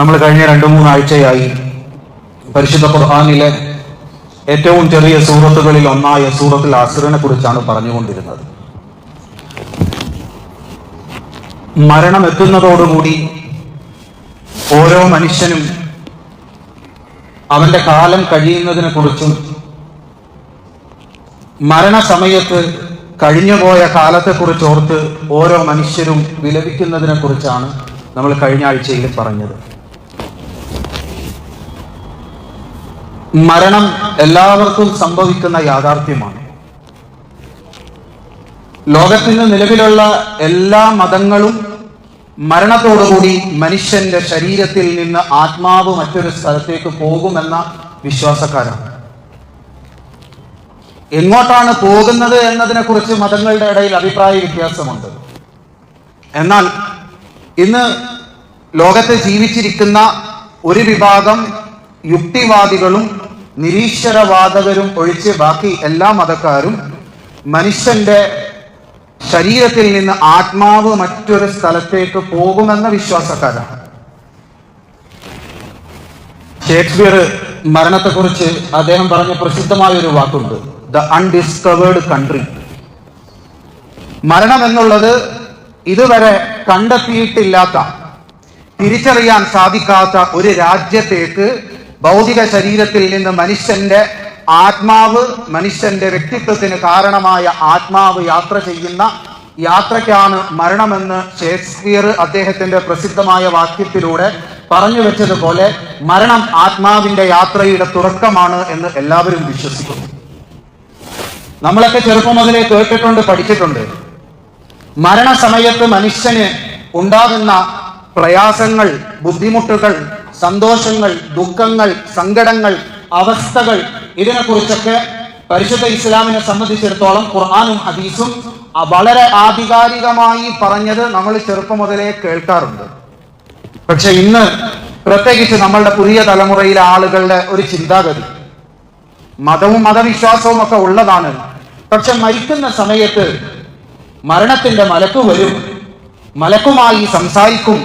നമ്മൾ കഴിഞ്ഞ രണ്ടു മൂന്നാഴ്ചയായി പരിശുദ്ധ ഖുർആാനിലെ ഏറ്റവും ചെറിയ സൂറത്തുകളിൽ ഒന്നായ സൂറത്തിൽ അസുറിനെ കുറിച്ചാണ് പറഞ്ഞുകൊണ്ടിരുന്നത്. മരണം എത്തുന്നതോടുകൂടി ഓരോ മനുഷ്യനും അവന്റെ കാലം കഴിയുന്നതിനെ കുറിച്ചും മരണസമയത്ത് കഴിഞ്ഞുപോയ കാലത്തെക്കുറിച്ച് ഓർത്ത് ഓരോ മനുഷ്യരും വിലപിക്കുന്നതിനെ കുറിച്ചാണ് നമ്മൾ കഴിഞ്ഞ ആഴ്ചയിൽ പറഞ്ഞത്. മരണം എല്ലാവർക്കും സംഭവിക്കുന്ന യാഥാർത്ഥ്യമാണ്. ലോകത്തിന് നിലവിലുള്ള എല്ലാ മതങ്ങളും മരണത്തോടുകൂടി മനുഷ്യന്റെ ശരീരത്തിൽ നിന്ന് ആത്മാവ് മറ്റൊരു സ്ഥലത്തേക്ക് പോകുമെന്ന വിശ്വാസക്കാരാണ്. എങ്ങോട്ടാണ് പോകുന്നത് എന്നതിനെ കുറിച്ച് മതങ്ങളുടെ ഇടയിൽ അഭിപ്രായ വ്യത്യാസമുണ്ട്. എന്നാൽ ഇന്ന് ലോകത്ത് ജീവിച്ചിരിക്കുന്ന ഒരു വിഭാഗം യുക്തിവാദികളും നിരീശ്വരവാദകരും ഒഴിച്ച് ബാക്കി എല്ലാ മതക്കാരും മനുഷ്യന്റെ ശരീരത്തിൽ നിന്ന് ആത്മാവ് മറ്റൊരു സ്ഥലത്തേക്ക് പോകുമെന്ന വിശ്വാസക്കാരാണ്. ഷേക്സ്പിയർ മരണത്തെക്കുറിച്ച് അദ്ദേഹം പറഞ്ഞ പ്രസിദ്ധമായ ഒരു വാക്കുണ്ട്. The undiscovered country. മരണം എന്നുള്ളത് ഇതുവരെ കണ്ടെത്തിയിട്ടില്ലാത്ത തിരിച്ചറിയാൻ സാധിക്കാത്ത ഒരു രാജ്യത്തേക്ക് ഭൗതിക ശരീരത്തിൽ നിന്ന് മനുഷ്യന്റെ ആത്മാവ് മനുഷ്യന്റെ വ്യക്തിത്വത്തിന് കാരണമായ ആത്മാവ് യാത്ര ചെയ്യുന്ന യാത്രയ്ക്കാണ് മരണമെന്ന് ഷേക്സ്പിയർ അദ്ദേഹത്തിന്റെ പ്രസിദ്ധമായ വാക്യത്തിലൂടെ പറഞ്ഞു വെച്ചതുപോലെ മരണം ആത്മാവിന്റെ യാത്രയുടെ തുടക്കമാണ് എന്ന് എല്ലാവരും വിശ്വസിക്കുന്നു. നമ്മളൊക്കെ ചെറുപ്പം മുതലേ കേട്ടിട്ടുണ്ട് പഠിച്ചിട്ടുണ്ട്. മരണസമയത്ത് മനുഷ്യന് ഉണ്ടാകുന്ന പ്രയാസങ്ങൾ ബുദ്ധിമുട്ടുകൾ സന്തോഷങ്ങൾ ദുഃഖങ്ങൾ സങ്കടങ്ങൾ അവസ്ഥകൾ ഇതിനെക്കുറിച്ചൊക്കെ പരിശുദ്ധ ഇസ്ലാമിനെ സംബന്ധിച്ചിടത്തോളം ഖുർആാനും ഹദീസും വളരെ ആധികാരികമായി പറഞ്ഞത് നമ്മൾ ചെറുപ്പം മുതലേ കേൾക്കാറുണ്ട്. പക്ഷെ ഇന്ന് പ്രത്യേകിച്ച് നമ്മളുടെ പുതിയ തലമുറയിലെ ആളുകളുടെ ഒരു ചിന്താഗതി മതവും മതവിശ്വാസവും ഒക്കെ ഉള്ളതാണ്. പക്ഷെ മരിക്കുന്ന സമയത്ത് മരണത്തിന്റെ മലക്ക് വരും മലക്കുമായി സംസാരിക്കും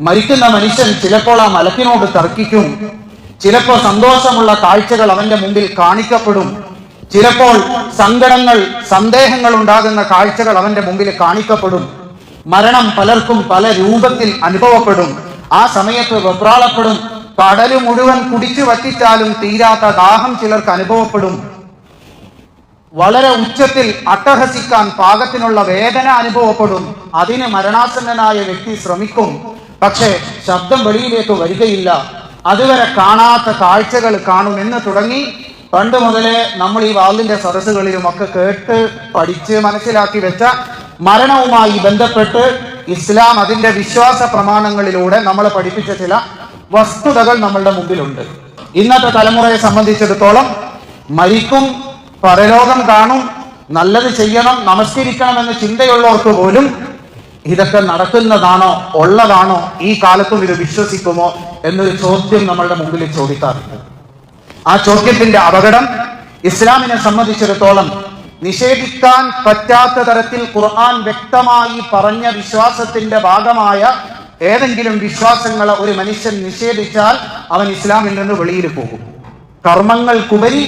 മരിക്കുന്ന മനുഷ്യൻ ചിലപ്പോൾ ആ മലക്കിനോട് തർക്കിക്കും. ചിലപ്പോൾ സന്തോഷമുള്ള കാഴ്ചകൾ അവന്റെ മുമ്പിൽ കാണിക്കപ്പെടും. ചിലപ്പോൾ സങ്കടങ്ങൾ സന്ദേഹങ്ങൾ ഉണ്ടാകുന്ന കാഴ്ചകൾ അവന്റെ മുമ്പിൽ കാണിക്കപ്പെടും. മരണം പലർക്കും പല രൂപത്തിൽ അനുഭവപ്പെടും. ആ സമയത്ത് വെപ്രാളപ്പെടും. കടൽ മുഴുവൻ കുടിച്ചു വറ്റിച്ചാലും തീരാത്ത ദാഹം ചിലർക്ക് അനുഭവപ്പെടും. വളരെ ഉച്ചത്തിൽ അട്ടഹസിക്കാൻ പാകത്തിനുള്ള വേദന അനുഭവപ്പെടും. അതിന് മരണാസന്നനായ വ്യക്തി ശ്രമിക്കും. പക്ഷേ ശബ്ദം വെളിയിലേക്ക് വരികയില്ല. അതുവരെ കാണാത്ത കാഴ്ചകൾ കാണും എന്ന് തുടങ്ങി പണ്ട് മുതലേ നമ്മൾ ഈ വാളിന്റെ സദസ്സുകളിലും ഒക്കെ കേട്ട് പഠിച്ച് മനസ്സിലാക്കി വെച്ച മരണവുമായി ബന്ധപ്പെട്ട് ഇസ്ലാം അതിന്റെ വിശ്വാസ പ്രമാണങ്ങളിലൂടെ നമ്മളെ പഠിപ്പിച്ച ചില വസ്തുതകൾ നമ്മളുടെ മുമ്പിലുണ്ട്. ഇന്നത്തെ തലമുറയെ സംബന്ധിച്ചിടത്തോളം മരിക്കും പരലോകം കാണും നല്ലത് ചെയ്യണം നമസ്കരിക്കണം എന്ന ചിന്തയുള്ളവർക്ക് പോലും ഇതൊക്കെ നടക്കുന്നതാണോ ഉള്ളതാണോ ഈ കാലത്തും ഇത് വിശ്വസിക്കുമോ എന്നൊരു ചോദ്യം നമ്മളുടെ മുമ്പിൽ ചോദിക്കാറുണ്ട്. ആ ചോദ്യത്തിന്റെ അപകടം ഇസ്ലാമിനെ സംബന്ധിച്ചിടത്തോളം നിഷേധിക്കാൻ പറ്റാത്ത തരത്തിൽ ഖുർആൻ വ്യക്തമായി പറഞ്ഞ വിശ്വാസത്തിന്റെ ഭാഗമായ ഏതെങ്കിലും വിശ്വാസങ്ങളെ ഒരു മനുഷ്യൻ നിഷേധിച്ചാൽ അവൻ ഇസ്ലാമിൽ നിന്ന് വെളിയിൽ പോകും. കർമ്മങ്ങൾക്കുപരി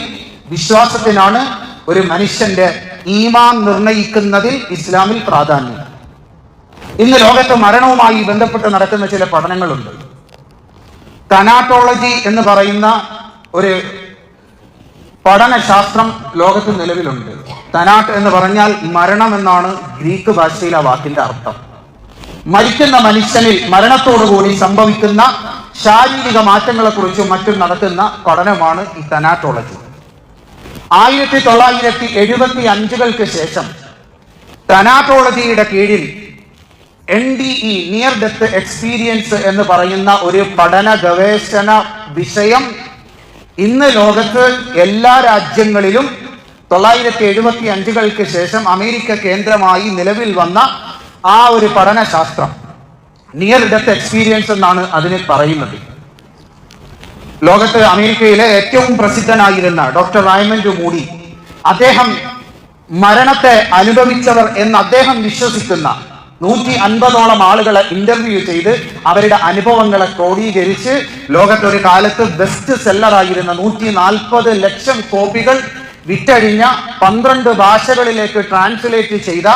വിശ്വാസത്തിനാണ് ഒരു മനുഷ്യന്റെ ഈമാൻ നിർണയിക്കുന്നതിൽ ഇസ്ലാമിൽ പ്രാധാന്യം. ഇന്ന് ലോകത്ത് മരണവുമായി ബന്ധപ്പെട്ട് നടക്കുന്ന ചില പഠനങ്ങളുണ്ട്. തനാട്ടോളജി എന്ന് പറയുന്ന ഒരു പഠനശാസ്ത്രം ലോകത്ത് നിലവിലുണ്ട്. തനാട്ട് എന്ന് പറഞ്ഞാൽ മരണം എന്നാണ് ഗ്രീക്ക് ഭാഷയിലെ ആ വാക്കിന്റെ അർത്ഥം. മരിക്കുന്ന മനുഷ്യനിൽ മരണത്തോടുകൂടി സംഭവിക്കുന്ന ശാരീരിക മാറ്റങ്ങളെ കുറിച്ചും മറ്റും നടത്തുന്ന പഠനമാണ് ഈ തനാട്ടോളജി ആയിരത്തി തൊള്ളായിരത്തി എഴുപത്തി അഞ്ചുകൾക്ക് ശേഷം തനാട്ടോളജിയുടെ കീഴിൽ N D E near death experience എന്ന് പറയുന്ന ഒരു പഠന ഗവേഷണ വിഷയം ഇന്ന് ലോകത്ത് എല്ലാ രാജ്യങ്ങളിലും തൊള്ളായിരത്തി എഴുപത്തി അഞ്ചുകൾക്ക് ശേഷം അമേരിക്ക കേന്ദ്രമായി നിലവിൽ വന്ന ആ ഒരു പഠനശാസ്ത്രം. നിയർ ഡെത്ത് എക്സ്പീരിയൻസ് എന്നാണ് അതിന് പറയുന്നത്. ലോകത്ത് അമേരിക്കയിലെ ഏറ്റവും പ്രസിദ്ധനായിരുന്ന ഡോക്ടർ റൈമൻഡ് മൂഡി അദ്ദേഹം മരണത്തെ അനുഭവിച്ചവർ എന്ന് അദ്ദേഹം വിശ്വസിക്കുന്ന നൂറ്റി അൻപതോളം ആളുകളെ ഇന്റർവ്യൂ ചെയ്ത് അവരുടെ അനുഭവങ്ങളെ ക്രോഡീകരിച്ച് ലോകത്തൊരു കാലത്ത് ബെസ്റ്റ് സെല്ലറായിരുന്ന നൂറ്റി നാൽപ്പത് ലക്ഷം കോപ്പികൾ വിറ്റഴിഞ്ഞ പന്ത്രണ്ട് ഭാഷകളിലേക്ക് ട്രാൻസ്ലേറ്റ് ചെയ്ത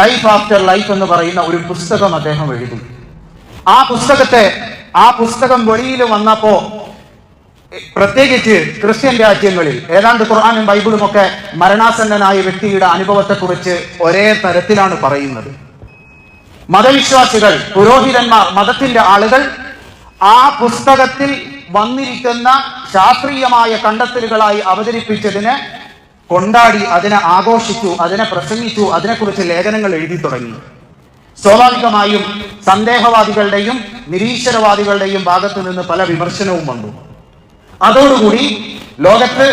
ലൈഫ് ആഫ്റ്റർ ലൈഫ് എന്ന് പറയുന്ന ഒരു പുസ്തകം അദ്ദേഹം എഴുതി. ആ പുസ്തകത്തെ ആ പുസ്തകം വെളിയിൽ വന്നപ്പോ പ്രത്യേകിച്ച് ക്രിസ്ത്യൻ രാജ്യങ്ങളിൽ ഏതാണ്ട് ഖുർആാനും ബൈബിളും ഒക്കെ മരണാസന്നനായ വ്യക്തിയുടെ അനുഭവത്തെക്കുറിച്ച് ഒരേ തരത്തിലാണ് പറയുന്നത്. മതവിശ്വാസികൾ പുരോഹിതന്മാർ മതത്തിന്റെ ആളുകൾ ആ പുസ്തകത്തിൽ വന്നിരിക്കുന്ന ശാസ്ത്രീയമായ കണ്ടെത്തലുകളായി അവതരിപ്പിച്ചതിനെ കൊണ്ടാടി അതിനെ ആഘോഷിച്ചു അതിനെ പ്രസംഗിച്ചു അതിനെക്കുറിച്ച് ലേഖനങ്ങൾ എഴുതി തുടങ്ങി. സ്വാഭാവികമായും സന്ദേഹവാദികളുടെയും നിരീശ്വരവാദികളുടെയും ഭാഗത്തു നിന്ന് പല വിമർശനവും വന്നു. അതോടുകൂടി ലോകത്ത്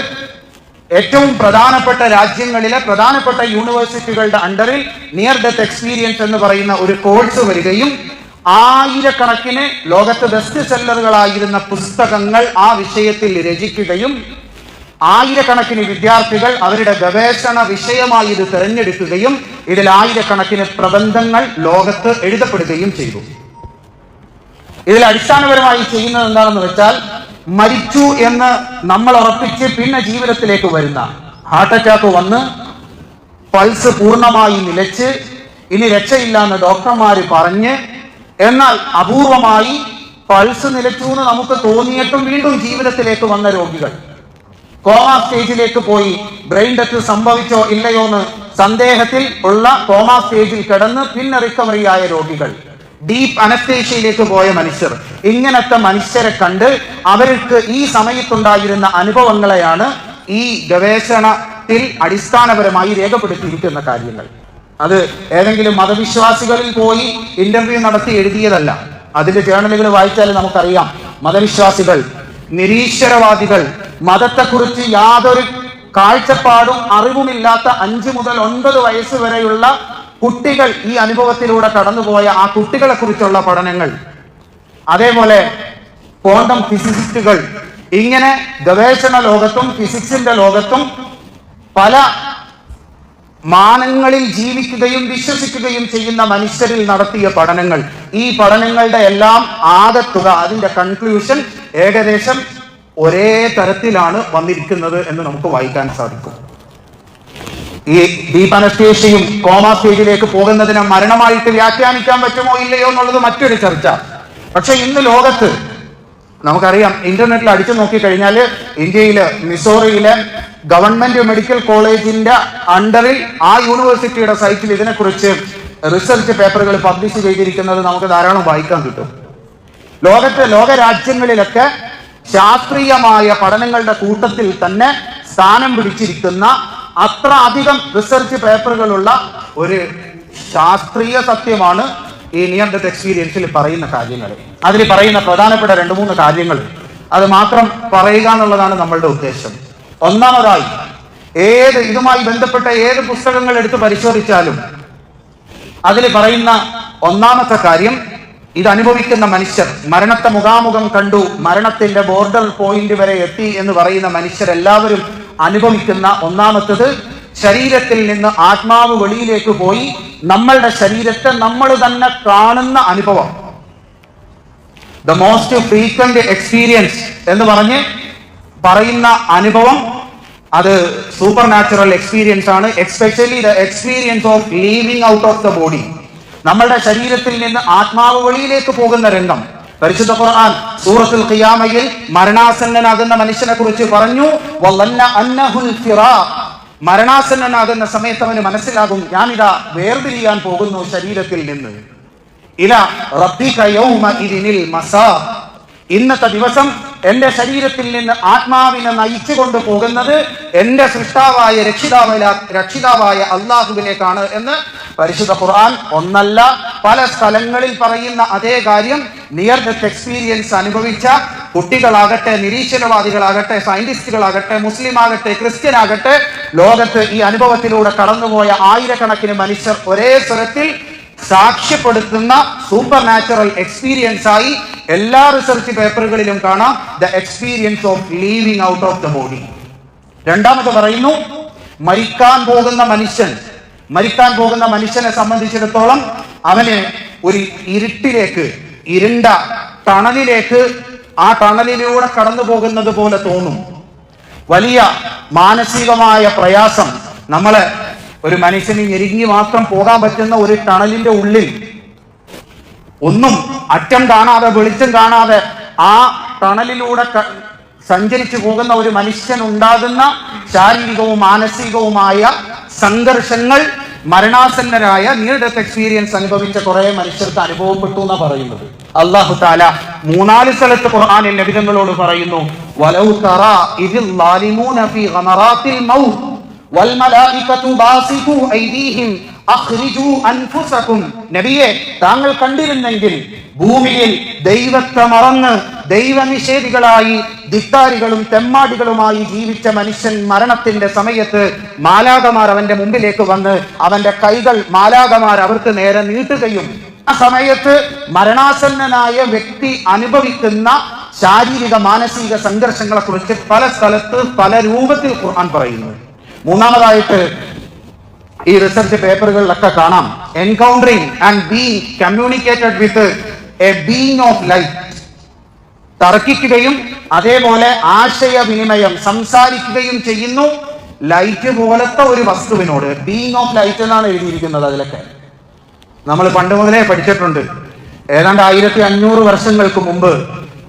ഏറ്റവും പ്രധാനപ്പെട്ട രാജ്യങ്ങളിലെ പ്രധാനപ്പെട്ട യൂണിവേഴ്സിറ്റികളുടെ അണ്ടറിൽ നിയർ ഡെത്ത് എക്സ്പീരിയൻസ് എന്ന് പറയുന്ന ഒരു കോഴ്സ് വരികയും ആയിരക്കണക്കിന് ലോകത്ത് ബെസ്റ്റ് സെല്ലറുകളായിരുന്ന പുസ്തകങ്ങൾ ആ വിഷയത്തിൽ രചിക്കുകയും ആയിരക്കണക്കിന് വിദ്യാർത്ഥികൾ അവരുടെ ഗവേഷണ വിഷയമായി ഇത് തിരഞ്ഞെടുക്കുകയും ഇതിൽ ആയിരക്കണക്കിന് പ്രബന്ധങ്ങൾ ലോകത്ത് എഴുതപ്പെടുകയും ചെയ്തു. ഇതിൽ അടിസ്ഥാനപരമായി ചെയ്യുന്നത് എന്താണെന്ന് വെച്ചാൽ മരിച്ചു എന്ന് നമ്മൾ ഉറപ്പിച്ച് പിന്നെ ജീവിതത്തിലേക്ക് വരുന്ന ഹാർട്ട് അറ്റാക്ക് വന്ന് പൾസ് പൂർണമായി നിലച്ച് ഇനി രക്ഷയില്ല എന്ന് ഡോക്ടർമാർ പറഞ്ഞ് എന്നാൽ അപൂർവമായി പൾസ് നിലച്ചു എന്ന് നമുക്ക് തോന്നിയിട്ടും വീണ്ടും ജീവിതത്തിലേക്ക് വന്ന രോഗികൾ. കോമ സ്റ്റേജിലേക്ക് പോയി. ബ്രെയിൻ ഡെത്ത് സംഭവിച്ചോ ഇല്ലയോ എന്ന് സന്ദേഹത്തിൽ ഉള്ള കോമ സ്റ്റേജിൽ കിടന്ന് പിന്നെ റിക്കവറി ആയ രോഗികൾ. ഡീപ്പ് അനസ്തേഷ്യയിലേക്ക് പോയ മനുഷ്യർ. ഇങ്ങനത്തെ മനുഷ്യരെ കണ്ട് അവർക്ക് ഈ സമയത്തുണ്ടായിരുന്ന അനുഭവങ്ങളെയാണ് ഈ ഗവേഷണത്തിൽ അടിസ്ഥാനപരമായി രേഖപ്പെടുത്തിയിരിക്കുന്ന കാര്യങ്ങൾ. അത് ഏതെങ്കിലും മതവിശ്വാസികളിൽ പോയി ഇന്റർവ്യൂ നടത്തി എഴുതിയതല്ല. അതിന്റെ ജേണലുകൾ വായിച്ചാൽ നമുക്കറിയാം. മതവിശ്വാസികൾ നിരീശ്വരവാദികൾ മതത്തെക്കുറിച്ച് യാതൊരു കാഴ്ചപ്പാടും അറിവുമില്ലാത്ത അഞ്ചു മുതൽ ഒൻപത് വയസ്സ് വരെയുള്ള കുട്ടികൾ ഈ അനുഭവത്തിലൂടെ കടന്നുപോയ ആ കുട്ടികളെ കുറിച്ചുള്ള പഠനങ്ങൾ. അതേപോലെ ക്വാണ്ടം ഫിസിസിസ്റ്റുകൾ ഇങ്ങനെ ഗവേഷണ ലോകത്തും ഫിസിക്സിന്റെ ലോകത്തും പല മാനങ്ങളിൽ ജീവിക്കുകയും വിശ്വസിക്കുകയും ചെയ്യുന്ന മനുഷ്യരിൽ നടത്തിയ പഠനങ്ങൾ. ഈ പഠനങ്ങളുടെ എല്ലാം ആകത്തുക അതിന്റെ കൺക്ലൂഷൻ ഏകദേശം ഒരേ തരത്തിലാണ് വന്നിരിക്കുന്നത് എന്ന് നമുക്ക് വായിക്കാൻ സാധിക്കും. ഈ അനസ്തേഷ്യയും കോമ സ്റ്റേജിലേക്ക് പോകുന്നതിനെ മരണമായിട്ട് വ്യാഖ്യാനിക്കാൻ പറ്റുമോ ഇല്ലയോ എന്നുള്ളത് മറ്റൊരു ചർച്ച. പക്ഷെ ഇന്ന് ലോകത്ത് നമുക്കറിയാം ഇന്റർനെറ്റിൽ അടിച്ചു നോക്കിക്കഴിഞ്ഞാൽ ഇന്ത്യയിലെ മിസോറിയിലെ ഗവൺമെന്റ് മെഡിക്കൽ കോളേജിന്റെ അണ്ടറിൽ ആ യൂണിവേഴ്സിറ്റിയുടെ സൈറ്റിൽ ഇതിനെക്കുറിച്ച് റിസർച്ച് പേപ്പറുകൾ പബ്ലിഷ് ചെയ്തിരിക്കുന്നത് നമുക്ക് ധാരാളം വായിക്കാൻ കിട്ടും. ലോകത്തെ ലോക രാജ്യങ്ങളിലൊക്കെ ശാസ്ത്രീയമായ പഠനങ്ങളുടെ കൂട്ടത്തിൽ തന്നെ സ്ഥാനം പിടിച്ചിരിക്കുന്ന അത്ര അധികം റിസർച്ച് പേപ്പറുകളുള്ള ഒരു ശാസ്ത്രീയ സത്യമാണ് ഈ നിയർ ഡെത്ത് എക്സ്പീരിയൻസിൽ പറയുന്ന കാര്യങ്ങൾ. അതിൽ പറയുന്ന പ്രധാനപ്പെട്ട രണ്ട് മൂന്ന് കാര്യങ്ങൾ. അത് മാത്രം പറയുക എന്നുള്ളതാണ് നമ്മളുടെ ഉദ്ദേശം. ഒന്നാമതായി ഏത് ഇതുമായി ബന്ധപ്പെട്ട ഏത് പുസ്തകങ്ങൾ എടുത്ത് പരിശോധിച്ചാലും അതിൽ പറയുന്ന ഒന്നാമത്തെ കാര്യം ഇത് അനുഭവിക്കുന്ന മനുഷ്യർ മരണത്തെ മുഖാമുഖം കണ്ടു മരണത്തിന്റെ ബോർഡർ പോയിന്റ് വരെ എത്തി എന്ന് പറയുന്ന മനുഷ്യരെല്ലാവരും അനുഭവിക്കുന്ന ഒന്നാമത്തത് ശരീരത്തിൽ നിന്ന് ആത്മാവ് വെളിയിലേക്ക് പോയി നമ്മളുടെ ശരീരത്തെ നമ്മൾ തന്നെ കാണുന്ന അനുഭവം. ദ മോസ്റ്റ് ഫ്രീക്വന്റ് എക്സ്പീരിയൻസ് എന്ന് പറഞ്ഞ് പറയുന്ന അനുഭവം അത് സൂപ്പർ നാച്ചുറൽ എക്സ്പീരിയൻസ് ആണ്. Especially the experience of leaving out of the body നമ്മളുടെ ശരീരത്തിൽ നിന്ന് ആത്മാവ് വെളിയിലേക്ക് പോകുന്ന രംഗം. പരിശുദ്ധ ഖുർആൻ സൂറത്തുൽ ഖിയാമയിൽ മരണാസന്നനാകുന്ന മനുഷ്യനെ കുറിച്ച് പറഞ്ഞു അന്നഹുൽ മരണാസന്നനാകുന്ന സമയത്ത് അവന് മനസ്സിലാകും ഞാനിതാ വേർതിരിയാൻ പോകുന്നു ശരീരത്തിൽ നിന്ന്. ഇല റബ്ബിക യൗമ മസാ. ഇന്നത്തെ ദിവസം എന്റെ ശരീരത്തിൽ നിന്ന് ആത്മാവിനെ നയിച്ചു കൊണ്ട് പോകുന്നത് എന്റെ സൃഷ്ടാവായ രക്ഷിതാവായ രക്ഷിതാവായ അള്ളാഹുവിനേക്കാണ് എന്ന് പരിശുദ്ധ ഖുർആൻ ഒന്നല്ല പല സ്ഥലങ്ങളിൽ പറയുന്ന അതേ കാര്യം. നിയർ ഡെത്ത് എക്സ്പീരിയൻസ് അനുഭവിച്ച കുട്ടികളാകട്ടെ നിരീശ്വരവാദികളാകട്ടെ സയന്റിസ്റ്റുകളാകട്ടെ മുസ്ലിം ആകട്ടെ ക്രിസ്ത്യൻ ആകട്ടെ ലോകത്ത് ഈ അനുഭവത്തിലൂടെ കടന്നുപോയ ആയിരക്കണക്കിന് മനുഷ്യർ ഒരേ സ്വരത്തിൽ സാക്ഷ്യപ്പെടുത്തുന്ന സൂപ്പർ നാച്ചുറൽ എക്സ്പീരിയൻസ് ആയി എല്ലാ റിസർച്ച് പേപ്പറുകളിലും കാണാം the experience of leaving out of the body രണ്ടാമത് പറയുന്നു മരിക്കാൻ പോകുന്ന മനുഷ്യൻ മരിക്കാൻ പോകുന്ന മനുഷ്യനെ സംബന്ധിച്ചിടത്തോളം അവന് ഒരു ഇരുട്ടിലേക്ക് ഇരുണ്ട ടണലിലേക്ക് ആ ടണലിലൂടെ കടന്നു പോകുന്നത് പോലെ തോന്നും. വലിയ മാനസികമായ പ്രയാസം നമ്മളെ ഒരു മനുഷ്യന് ഞെരുങ്ങി മാത്രം പോകാൻ പറ്റുന്ന ഒരു ടണലിന്റെ ഉള്ളിൽ ഒന്നും അറ്റം കാണാതെ വെളിച്ചം കാണാതെ ആ ടണലിലൂടെ സഞ്ചരിച്ചു പോകുന്ന ഒരു മനുഷ്യൻ ഉണ്ടാകുന്ന ശാരീരികവും മാനസികവുമായ സംഘർഷങ്ങൾ മരണാസന്നരായ നിയർ ഡെത്ത് എക്സ്പീരിയൻസ് അനുഭവിച്ച കുറെ മനുഷ്യർക്ക് അനുഭവപ്പെട്ടു എന്നാ പറയുന്നത്. അള്ളാഹു താല മൂന്നാൽ സ്ഥലത്ത് ഖുർആാനിൽ നബിതങ്ങളോട് പറയുന്നു വലൗ ഇതിൽ ഗമറാത്തിൽ മൗത്ത് വൽമലായികതു ബാസിതു ഐദീഹിം നബിയെ താങ്കൾ കണ്ടിരുന്നെങ്കിൽ ഭൂമിയിൽ ദൈവത്തെ മറന്ന് ദൈവനിഷേധികളായി ധിക്കാരികളും തെമ്മാടികളുമായി ജീവിച്ച മനുഷ്യൻ മരണത്തിന്റെ സമയത്ത് മാലാകമാർ അവന്റെ മുമ്പിലേക്ക് വന്ന് അവന്റെ കൈകൾ മാലാകമാർ അവർക്ക് നേരെ നീട്ടുകയും ആ സമയത്ത് മരണാസന്നനായ വ്യക്തി അനുഭവിക്കുന്ന ശാരീരിക മാനസിക സംഘർഷങ്ങളെ കുറിച്ച് പല സ്ഥലത്ത് പല രൂപത്തിൽ ഖുർആൻ പറയുന്നു. മൂന്നാമതായിട്ട് ഈ റിസർച്ച് പേപ്പറുകളിലൊക്കെ കാണാം. Encountering and being communicated with a being of life തർക്കിക്കുകയും അതേപോലെ ആശയവിനിമയം സംസാരിക്കുകയും ചെയ്യുന്നു. ലൈറ്റ് പോലത്തെ ഒരു വസ്തുവിനോട് ബീങ് ഓഫ് ലൈറ്റ് എന്നാണ് എഴുതിയിരിക്കുന്നത് അതിലൊക്കെ. നമ്മൾ പണ്ട് മുതലേ പഠിച്ചിട്ടുണ്ട്. ഏതാണ്ട് ആയിരത്തി അഞ്ഞൂറ് വർഷങ്ങൾക്ക് മുമ്പ്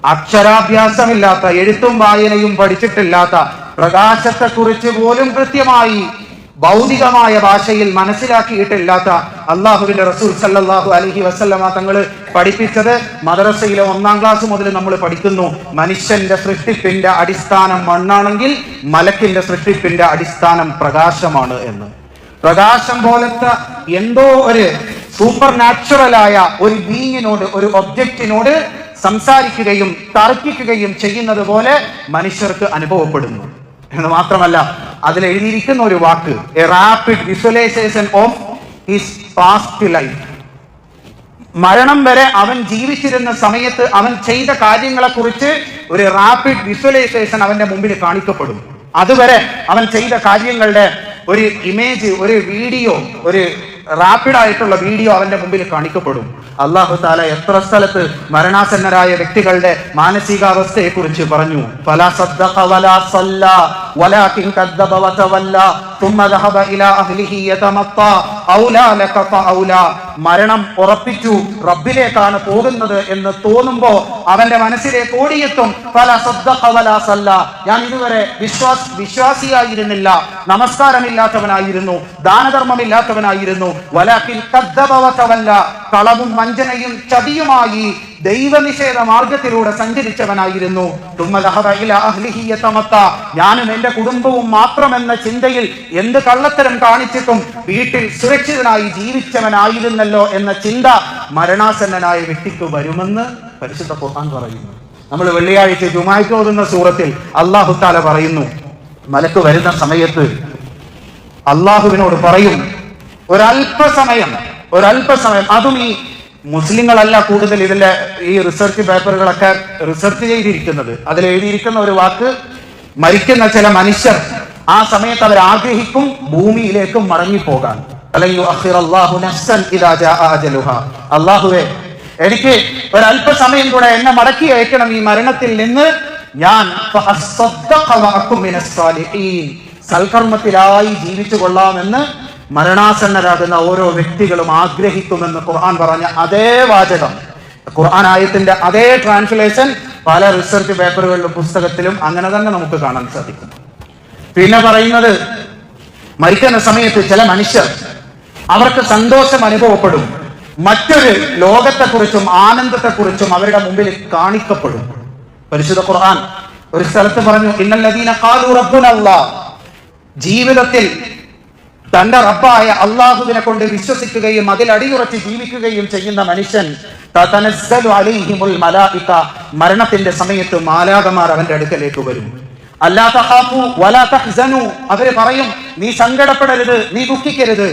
അക്ഷരാഭ്യാസമില്ലാത്ത എഴുത്തും വായനയും പഠിച്ചിട്ടില്ലാത്ത പ്രകാശത്തെക്കുറിച്ച് പോലും കൃത്യമായി ഭൗതികമായ ഭാഷയിൽ മനസ്സിലാക്കിയിട്ടില്ലാത്ത അള്ളാഹുവിന്റെ റസൂൽ സല്ലാഹു അലഹി വസല്ലമ തങ്ങൾ പഠിപ്പിച്ചത് മദ്രസയിലെ ഒന്നാം ക്ലാസ് മുതൽ നമ്മൾ പഠിക്കുന്നു. മനുഷ്യന്റെ സൃഷ്ടിപ്പിന്റെ അടിസ്ഥാനം മണ്ണാണെങ്കിൽ മലക്കിന്റെ സൃഷ്ടിപ്പിന്റെ അടിസ്ഥാനം പ്രകാശമാണ് എന്ന്. പ്രകാശം പോലത്തെ എന്തോ ഒരു സൂപ്പർ നാച്ചുറലായ ഒരു ബീങ്ങിനോട് ഒരു ഒബ്ജക്റ്റിനോട് സംസാരിക്കുകയും തർക്കിക്കുകയും ചെയ്യുന്നത് പോലെ മനുഷ്യർക്ക് അനുഭവപ്പെടുന്നു. എന്ന് മാത്രമല്ല അതിൽ എഴുതിയിരിക്കുന്ന ഒരു വാക്ക് a rapid visualisation of his past life മരണം വരെ അവൻ ജീവിച്ചിരുന്ന സമയത്ത് അവൻ ചെയ്ത കാര്യങ്ങളെ കുറിച്ച് ഒരു റാപ്പിഡ് വിഷ്വലൈസേഷൻ അവന്റെ മുമ്പിൽ കാണിക്കപ്പെടും. അതുവരെ അവൻ ചെയ്ത കാര്യങ്ങളുടെ ഒരു ഇമേജ് ഒരു വീഡിയോ ഒരു റാപ്പിഡ് ആയിട്ടുള്ള വീഡിയോ അവന്റെ മുമ്പിൽ കാണിക്കപ്പെടും അള്ളാഹു താല എത്ര സ്ഥലത്ത് മരണാസന്നരായ വ്യക്തികളുടെ മാനസികാവസ്ഥയെ കുറിച്ച് പറഞ്ഞു ഫലാ സദ്ദഖ വലാ സല്ല വലാകിൻ കദ്ദബ വതവല്ല ثم ذهب الى اهله يتمطى اولى لك فاولى മരണം ഉറപ്പിച്ചു. റബ്ബിലേക്കാണ് പോകുന്നത് എന്ന് തോന്നുമ്പോ അവന്റെ മനസ്സിലേക്ക് ഓടിയെത്തും. പല സല്ല. ഞാൻ ഇതുവരെ വിശ്വാസ് വിശ്വാസിയായിരുന്നില്ല. നമസ്കാരമില്ലാത്തവനായിരുന്നു. ദാനധർമ്മമില്ലാത്തവനായിരുന്നു. വലാക്കിൽ കദ്ദബ വതവല്ല കളവും വഞ്ചനയും ചതിയുമായി ദൈവനിഷേധ മാർഗത്തിലൂടെ സഞ്ചരിച്ചവനായിരുന്നു. ഞാനും എന്റെ കുടുംബവും മാത്രമെന്ന ചിന്തയിൽ എന്ത് കള്ളത്തരം കാണിച്ചിട്ടും വീട്ടിൽ സുരക്ഷിതനായി ജീവിച്ചവനായിരുന്നല്ലോ എന്ന ചിന്ത മരണാസന്നനായ വ്യക്തിക്ക് വരുമെന്ന് പരിശുദ്ധ ഖുർആൻ പറയുന്നു നമ്മൾ വെള്ളിയാഴ്ച ജുമായ്ക്ക് ഓതുന്ന സൂറത്തിൽ അള്ളാഹു താല പറയുന്നു മലക്ക് വരുന്ന സമയത്ത് അള്ളാഹുവിനോട് പറയും ഒരല്പസമയം ഒരല്പസമയം അതും ഈ മുസ്ലിങ്ങളല്ല കൂടുതൽ ഇതിലെ ഈ റിസർച്ച് പേപ്പറുകളൊക്കെ റിസർച്ച് ചെയ്തിരിക്കുന്നത്. അതിൽ എഴുതിയിരിക്കുന്ന ഒരു വാക്ക് മരിക്കുന്ന ചില മനുഷ്യർ ആ സമയത്ത് അവർ ആഗ്രഹിക്കും ഭൂമിയിലേക്കും മടങ്ങിപ്പോകാൻ. അള്ളാഹുവെ എനിക്ക് ഒരല്പസമയം കൂടെ എന്നെ മടക്കി അയക്കണം ഈ മരണത്തിൽ നിന്ന്. ഞാൻ. സൽക്കർമ്മത്തിലായി ജീവിച്ചു കൊള്ളാമെന്ന് മരണാസന്നരാകുന്ന ഓരോ വ്യക്തികളും ആഗ്രഹിക്കുമെന്ന് ഖുർആൻ പറഞ്ഞ അതേ വാചകം. ഖുർആൻ ആയത്തിന്റെ അതേ ട്രാൻസ്ലേഷൻ പല റിസർച്ച് പേപ്പറുകളിലും പുസ്തകത്തിലും അങ്ങനെ തന്നെ നമുക്ക് കാണാൻ സാധിക്കും. പിന്നെ പറയുന്നത് മരിക്കുന്ന സമയത്ത് ചില മനുഷ്യർ അവർക്ക് സന്തോഷം അനുഭവപ്പെടും. മറ്റൊരു ലോകത്തെക്കുറിച്ചും ആനന്ദത്തെക്കുറിച്ചും അവരുടെ മുമ്പിൽ കാണിക്കപ്പെടും. പരിശുദ്ധ ഖുർആൻ ഒരു സ്ഥലത്ത് പറഞ്ഞു ഇന്നല്ലദീന ജീവിതത്തിൽ തന്റെ റബ്ബായ അള്ളാഹുവിനെ കൊണ്ട് വിശ്വസിക്കുകയും അതിൽ അടിയുറച്ച് ജീവിക്കുകയും ചെയ്യുന്ന മനുഷ്യൻ മരണത്തിന്റെ സമയത്ത് മാലാകമാർ അവന്റെ അടുക്കലേക്ക് വരും. അവർ പറയും നീ സങ്കടപ്പെടരുത് നീ ദുഃഖിക്കരുത്.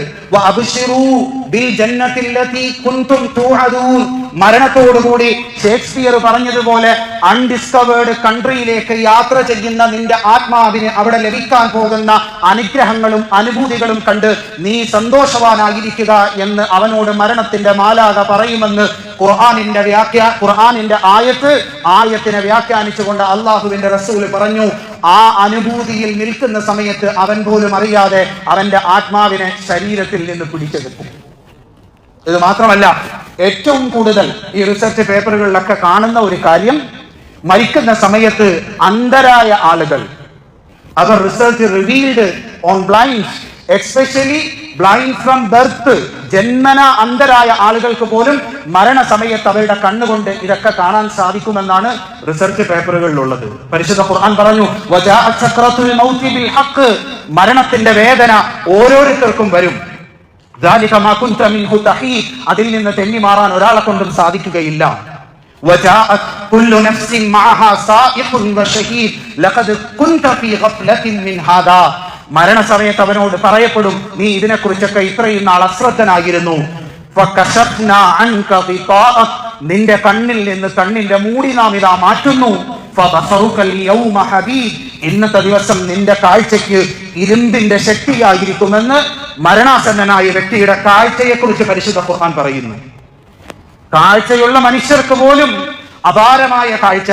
മരണത്തോടുകൂടി ഷേക്സ്പിയർ പറഞ്ഞതുപോലെ അൺഡിസ്കവേർഡ് കൺട്രിയിലേക്ക് യാത്ര ചെയ്യുന്ന നിന്റെ ആത്മാവിന് അവിടെ ലഭിക്കാൻ പോകുന്ന അനുഗ്രഹങ്ങളും അനുഭൂതികളും കണ്ട് നീ സന്തോഷവാനായിരിക്കുക എന്ന് അവനോട് മരണത്തിന്റെ മാലാക പറയുമെന്ന് ഖുർആാനിന്റെ വ്യാഖ്യ ഖുർആാനിന്റെ ആയത്ത് ആയത്തിനെ വ്യാഖ്യാനിച്ചുകൊണ്ട് അള്ളാഹുവിന്റെ റസൂൽ പറഞ്ഞു ആ അനുഭൂതിയിൽ നിൽക്കുന്ന സമയത്ത് അവൻ പോലും അറിയാതെ അവന്റെ ആത്മാവിനെ ശരീരത്തിൽ നിന്ന് പിടിച്ചെടുക്കും ഇത് മാത്രമല്ല ഏറ്റവും കൂടുതൽ ഈ റിസർച്ച് പേപ്പറുകളിലൊക്കെ കാണുന്ന ഒരു കാര്യം മരിക്കുന്ന സമയത്ത് അന്ധരായ ആളുകൾ. അവർ research revealed on blind especially blind from birth ജന്മന അന്ധരായ ആളുകൾക്ക് പോലും മരണസമയത്ത് അവരുടെ കണ്ണുകൊണ്ട് ഇതൊക്കെ കാണാൻ സാധിക്കുമെന്നാണ് റിസർച്ച് പേപ്പറുകളിലുള്ളത് പരിശുദ്ധ ഖുർആൻ പറഞ്ഞു. മരണത്തിന്റെ വേദന ഓരോരുത്തർക്കും വരും. അതിൽ നിന്ന് തെന്നി മാറാൻ ഒരാളെ കൊണ്ടും സാധിക്കുകയില്ല. മരണസമയത്ത് അവനോട് പറയപ്പെടും നീ ഇതിനെക്കുറിച്ചൊക്കെ ഇത്രയും നാൾ അശ്രദ്ധനായിരുന്നു. നിന്റെ കണ്ണിൽ നിന്ന് കണ്ണിന്റെ മൂടി നാം ഇതാ മാറ്റുന്നു. ഇന്നത്തെ ദിവസം നിന്റെ കാഴ്ചക്ക് ഇരുമ്പിന്റെ ശക്തിയായിരിക്കുമെന്ന് മരണാസന്നനായ വ്യക്തിയുടെ കാഴ്ചയെക്കുറിച്ച് പരിശുദ്ധ ഖുർആൻ പറയുന്നു. കാഴ്ചയുള്ള മനുഷ്യർക്ക് പോലും അപാരമായ കാഴ്ച.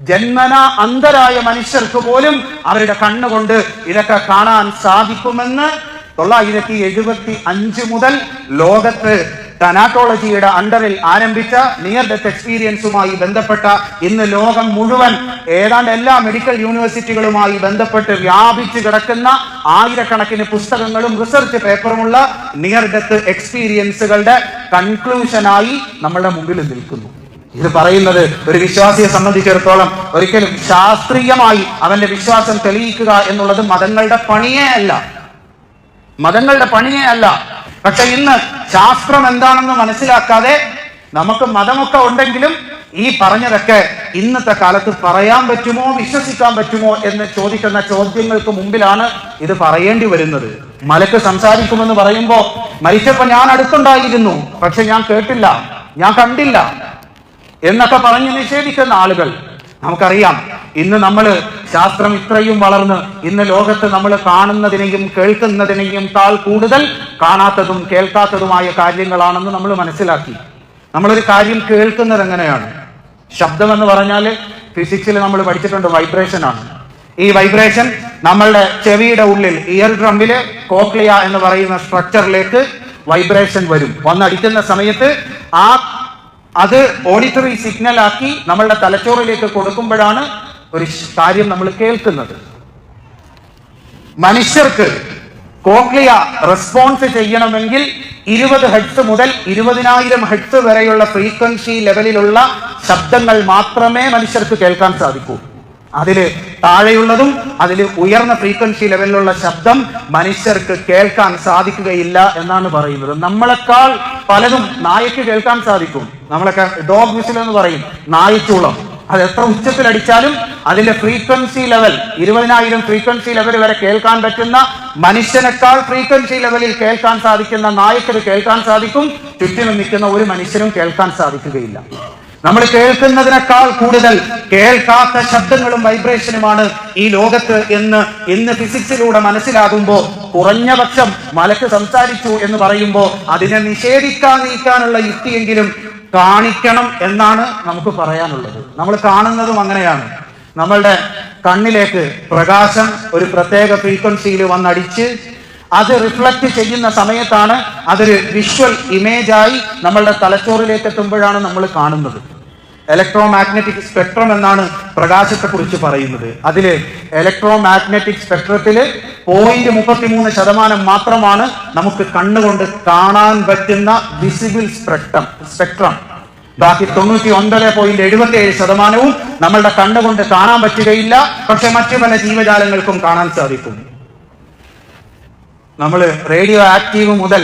ജന്മന അന്ധരായ മനുഷ്യർക്ക് പോലും അവരുടെ കണ്ണുകൊണ്ട് ഇതൊക്കെ കാണാൻ സാധിക്കുമെന്ന് തൊള്ളായിരത്തി എഴുപത്തി അഞ്ച് മുതൽ ലോകത്ത് ടനാറ്റോളജിയുടെ അണ്ടറിൽ ആരംഭിച്ച നിയർ ഡെത്ത് എക്സ്പീരിയൻസുമായി ബന്ധപ്പെട്ട ഇന്ന് ലോകം മുഴുവൻ ഏതാണ്ട് എല്ലാ മെഡിക്കൽ യൂണിവേഴ്സിറ്റികളുമായി ബന്ധപ്പെട്ട് വ്യാപിച്ചു കിടക്കുന്ന ആയിരക്കണക്കിന് പുസ്തകങ്ങളും റിസർച്ച് പേപ്പറുമുള്ള നിയർ ഡെത്ത് എക്സ്പീരിയൻസുകളുടെ കൺക്ലൂഷനായി നമ്മുടെ മുമ്പിൽ നിൽക്കുന്നു. ഇത് പറയുന്നത് ഒരു വിശ്വാസിയെ സംബന്ധിച്ചിടത്തോളം ഒരിക്കലും ശാസ്ത്രീയമായി അവന്റെ വിശ്വാസം തെളിയിക്കുക എന്നുള്ളത് മതങ്ങളുടെ പണിയേ അല്ല. മതങ്ങളുടെ പണിയേ അല്ല. പക്ഷെ ഇന്ന് ശാസ്ത്രം എന്താണെന്ന് മനസ്സിലാക്കാതെ നമുക്ക് മതമൊക്കെ ഉണ്ടെങ്കിലും ഈ പറഞ്ഞതൊക്കെ ഇന്നത്തെ കാലത്ത് പറയാൻ പറ്റുമോ വിശ്വസിക്കാൻ പറ്റുമോ എന്ന് ചോദിക്കുന്ന ചോദ്യങ്ങൾക്ക് മുമ്പിലാണ് ഇത് പറയേണ്ടി വരുന്നത്. മലക്ക് സംസാരിക്കുമെന്ന് പറയുമ്പോൾ മരിച്ചപ്പോ ഞാൻ അടുത്തുണ്ടായിരുന്നു പക്ഷെ ഞാൻ കേട്ടില്ല ഞാൻ കണ്ടില്ല എന്നൊക്കെ പറഞ്ഞ് നിഷേധിക്കുന്ന ആളുകൾ. നമുക്കറിയാം. ഇന്ന് നമ്മൾ ശാസ്ത്രം ഇത്രയും വളർന്ന് ഇന്ന് ലോകത്ത് നമ്മൾ കാണുന്നതിനെയും കേൾക്കുന്നതിനെയും താൾ കൂടുതൽ കാണാത്തതും കേൾക്കാത്തതുമായ കാര്യങ്ങളാണെന്ന് നമ്മൾ മനസ്സിലാക്കി. നമ്മളൊരു കാര്യം കേൾക്കുന്നത് എങ്ങനെയാണ്? ശബ്ദം എന്ന് പറഞ്ഞാൽ ഫിസിക്സിൽ നമ്മൾ പഠിച്ചിട്ടുണ്ട് വൈബ്രേഷൻ ആണ്. ഈ വൈബ്രേഷൻ നമ്മളുടെ ചെവിയുടെ ഉള്ളിൽ ഇയർ ഡ്രമ്മിൽ കോക്ലിയ എന്ന് പറയുന്ന സ്ട്രക്ചറിലേക്ക് വൈബ്രേഷൻ വരും. വന്നടിക്കുന്ന സമയത്ത് ആ അത് ഓഡിറ്ററി സിഗ്നൽ ആക്കി നമ്മളുടെ തലച്ചോറിലേക്ക് കൊടുക്കുമ്പോഴാണ് ഒരു കാര്യം നമ്മൾ കേൾക്കുന്നത്. മനുഷ്യർക്ക് കോക്ലിയ റെസ്പോൺസ് ചെയ്യണമെങ്കിൽ ഇരുപത് ഹെഡ്സ് മുതൽ ഇരുപതിനായിരം ഹെഡ്സ് വരെയുള്ള ഫ്രീക്വൻസി ലെവലിലുള്ള ശബ്ദങ്ങൾ മാത്രമേ മനുഷ്യർക്ക് കേൾക്കാൻ സാധിക്കൂ. അതിൽ താഴെയുള്ളതും അതിൽ ഉയർന്ന ഫ്രീക്വൻസി ലെവലിലുള്ള ശബ്ദം മനുഷ്യർക്ക് കേൾക്കാൻ സാധിക്കുകയില്ല എന്നാണ് പറയുന്നത്. നമ്മളെക്കാൾ പലതും നായക്ക് കേൾക്കാൻ സാധിക്കും. നമ്മളൊക്കെ ഡോഗ് വിസിൽ എന്ന് പറയും നായച്ചൂളം. അത് എത്ര ഉച്ചത്തിൽ അടിച്ചാലും അതിന്റെ ഫ്രീക്വൻസി ലെവൽ ഇരുപതിനായിരം ഫ്രീക്വൻസി ലെവൽ വരെ കേൾക്കാൻ പറ്റുന്ന മനുഷ്യനേക്കാൾ ഫ്രീക്വൻസി ലെവലിൽ കേൾക്കാൻ സാധിക്കുന്ന നായക്കത് കേൾക്കാൻ സാധിക്കും. ചുറ്റിനും നിൽക്കുന്ന ഒരു മനുഷ്യനും കേൾക്കാൻ സാധിക്കുകയില്ല. നമ്മൾ കേൾക്കുന്നതിനേക്കാൾ കൂടുതൽ കേൾക്കാത്ത ശബ്ദങ്ങളും വൈബ്രേഷനുമാണ് ഈ ലോകത്ത് എന്ന് ഇന്ന് ഫിസിക്സിലൂടെ മനസ്സിലാകുമ്പോൾ കുറഞ്ഞപക്ഷം മലക്ക് സംസാരിച്ചു എന്ന് പറയുമ്പോൾ അതിനെ നിഷേധിക്കാൻ നീക്കാനുള്ള യുക്തിയെങ്കിലും കാണിക്കണം എന്നാണ് നമുക്ക് പറയാനുള്ളത്. നമ്മൾ കാണുന്നതും അങ്ങനെയാണ്. നമ്മളുടെ കണ്ണിലേക്ക് പ്രകാശം ഒരു പ്രത്യേക ഫ്രീക്വൻസിയിൽ വന്നടിച്ച് അത് റിഫ്ലക്റ്റ് ചെയ്യുന്ന സമയത്താണ് അതൊരു വിഷ്വൽ ഇമേജായി നമ്മളുടെ തലച്ചോറിലേക്ക് എത്തുമ്പോഴാണ് നമ്മൾ കാണുന്നത്. ഇലക്ട്രോ മാഗ്നറ്റിക് സ്പെക്ട്രം എന്നാണ് പ്രകാശത്തെ കുറിച്ച് പറയുന്നത്. അതിൽ ഇലക്ട്രോ മാഗ്നറ്റിക് സ്പെക്ട്രത്തിൽ പോയിന്റ് മുപ്പത്തിമൂന്ന് ശതമാനം മാത്രമാണ് നമുക്ക് കണ്ണുകൊണ്ട് കാണാൻ പറ്റുന്ന വിസിബിൾ സ്പെക്ട്രം സ്പെക്ട്രം ബാക്കി തൊണ്ണൂറ്റി ഒൻപത് പോയിന്റ് എഴുപത്തി ഏഴ് ശതമാനവും നമ്മളുടെ കണ്ണുകൊണ്ട് കാണാൻ പറ്റുകയില്ല. പക്ഷെ മറ്റു പല ജീവജാലങ്ങൾക്കും കാണാൻ സാധിക്കും. നമ്മൾ റേഡിയോ ആക്റ്റീവ് മുതൽ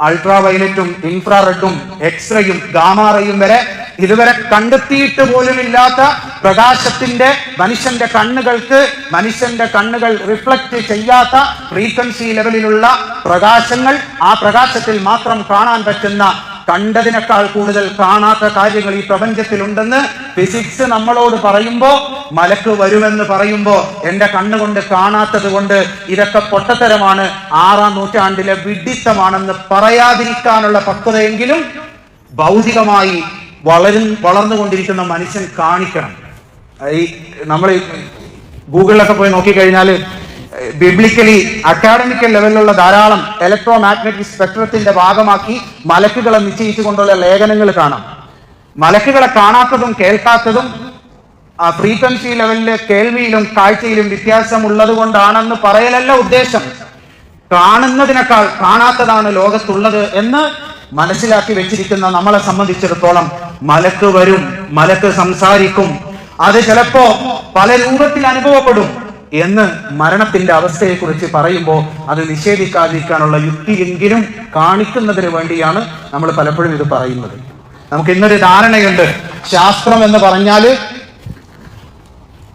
അൾട്രാ വയലറ്റും ഇൻഫ്രാറെഡും എക്സ്റേയും ഗാമാറയും വരെ ഇതുവരെ കണ്ടെത്തിയിട്ട് പോലും ഇല്ലാത്ത പ്രകാശത്തിന്റെ മനുഷ്യന്റെ കണ്ണുകൾക്ക് മനുഷ്യന്റെ കണ്ണുകൾ റിഫ്ലക്ട് ചെയ്യാത്ത ഫ്രീക്വൻസി ലെവലിലുള്ള പ്രകാശങ്ങൾ ആ പ്രകാശത്തിൽ മാത്രം കാണാൻ പറ്റുന്ന കണ്ടതിനേക്കാൾ കൂടുതൽ കാണാത്ത കാര്യങ്ങൾ ഈ പ്രപഞ്ചത്തിലുണ്ടെന്ന് ഫിസിക്സ് നമ്മളോട് പറയുമ്പോ മലക്ക് വരുമെന്ന് പറയുമ്പോ എന്റെ കണ്ണുകൊണ്ട് കാണാത്തത് കൊണ്ട് ഇതൊക്കെ പൊട്ടത്തരമാണ് ആറാം നൂറ്റാണ്ടിലെ വിഡിത്തമാണെന്ന് പറയാതിരിക്കാനുള്ള പക്വതയെങ്കിലും ഭൗതികമായി വളരും വളർന്നുകൊണ്ടിരിക്കുന്ന മനുഷ്യൻ കാണിക്കണം. ഈ നമ്മൾ ഗൂഗിളിലൊക്കെ പോയി നോക്കിക്കഴിഞ്ഞാൽ ബിബ്ലിക്കലി അക്കാഡമിക്കൽ ലെവലിലുള്ള ധാരാളം ഇലക്ട്രോ മാഗ്നറ്റിക് സ്പെക്ട്രത്തിന്റെ ഭാഗമാക്കി മലക്കുകളെ നിശ്ചയിച്ചുകൊണ്ടുള്ള ലേഖനങ്ങൾ കാണാം. മലക്കുകളെ കാണാത്തതും കേൾക്കാത്തതും ആ ഫ്രീക്വൻസി ലെവലിലെ കേൾവിയിലും കാഴ്ചയിലും വ്യത്യാസമുള്ളത് കൊണ്ടാണെന്ന് പറയലല്ല ഉദ്ദേശം. കാണുന്നതിനേക്കാൾ കാണാത്തതാണ് ലോകത്തുള്ളത് എന്ന് മനസ്സിലാക്കി വെച്ചിരിക്കുന്ന നമ്മളെ സംബന്ധിച്ചിടത്തോളം മലക്ക് വരും മലക്ക് സംസാരിക്കും. അത് ചിലപ്പോ പല രൂപത്തിൽ അനുഭവപ്പെടും. എന്ന് മരണത്തിന്റെ അവസ്ഥയെക്കുറിച്ച് പറയുമ്പോൾ അത് നിഷേധിക്കാതിരിക്കാനുള്ള യുക്തിയെങ്കിലും കാണിക്കുന്നതിന് വേണ്ടിയാണ് നമ്മൾ പലപ്പോഴും ഇത് പറയുന്നത്. നമുക്ക് ഇന്നൊരു ധാരണയുണ്ട്. ശാസ്ത്രം എന്ന് പറഞ്ഞാൽ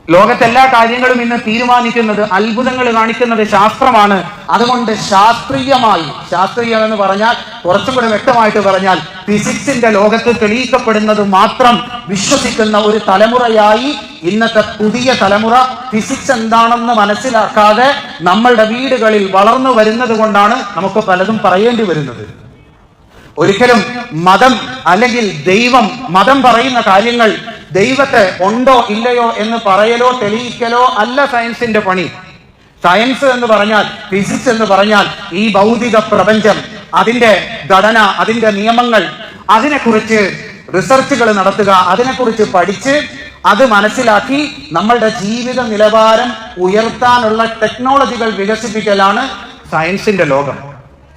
ലോകത്തെല്ലാ കാര്യങ്ങളും ഇന്ന് തീരുമാനിക്കുന്നത് അത്ഭുതങ്ങൾ കാണിക്കുന്നത് ശാസ്ത്രമാണ്. അതുകൊണ്ട് ശാസ്ത്രീയമായി ശാസ്ത്രീയം എന്ന് പറഞ്ഞാൽ കുറച്ചും കൂടെ വ്യക്തമായിട്ട് പറഞ്ഞാൽ ഫിസിക്സിന്റെ ലോകത്ത് തെളിയിക്കപ്പെടുന്നത് മാത്രം വിശ്വസിക്കുന്ന ഒരു തലമുറയായി ഇന്നത്തെ പുതിയ തലമുറ ഫിസിക്സ് എന്താണെന്ന് മനസ്സിലാക്കാതെ നമ്മളുടെ വീടുകളിൽ വളർന്നു വരുന്നത് കൊണ്ടാണ് നമുക്ക് പലതും പറയേണ്ടി വരുന്നത്. ഒരിക്കലും മതം അല്ലെങ്കിൽ ദൈവം മതം പറയുന്ന കാര്യങ്ങൾ ദൈവത്തെ ഉണ്ടോ ഇല്ലയോ എന്ന് പറയലോ തെളിയിക്കലോ അല്ല സയൻസിന്റെ പണി. സയൻസ് എന്ന് പറഞ്ഞാൽ ഫിസിക്സ് എന്ന് പറഞ്ഞാൽ ഈ ഭൗതിക പ്രപഞ്ചം അതിന്റെ ഘടന അതിന്റെ നിയമങ്ങൾ അതിനെക്കുറിച്ച് റിസർച്ചുകൾ നടത്തുക അതിനെക്കുറിച്ച് പഠിച്ച് അത് മനസ്സിലാക്കി നമ്മളുടെ ജീവിത നിലവാരം ഉയർത്താനുള്ള ടെക്നോളജികൾ വികസിപ്പിക്കലാണ് സയൻസിന്റെ ലോകം.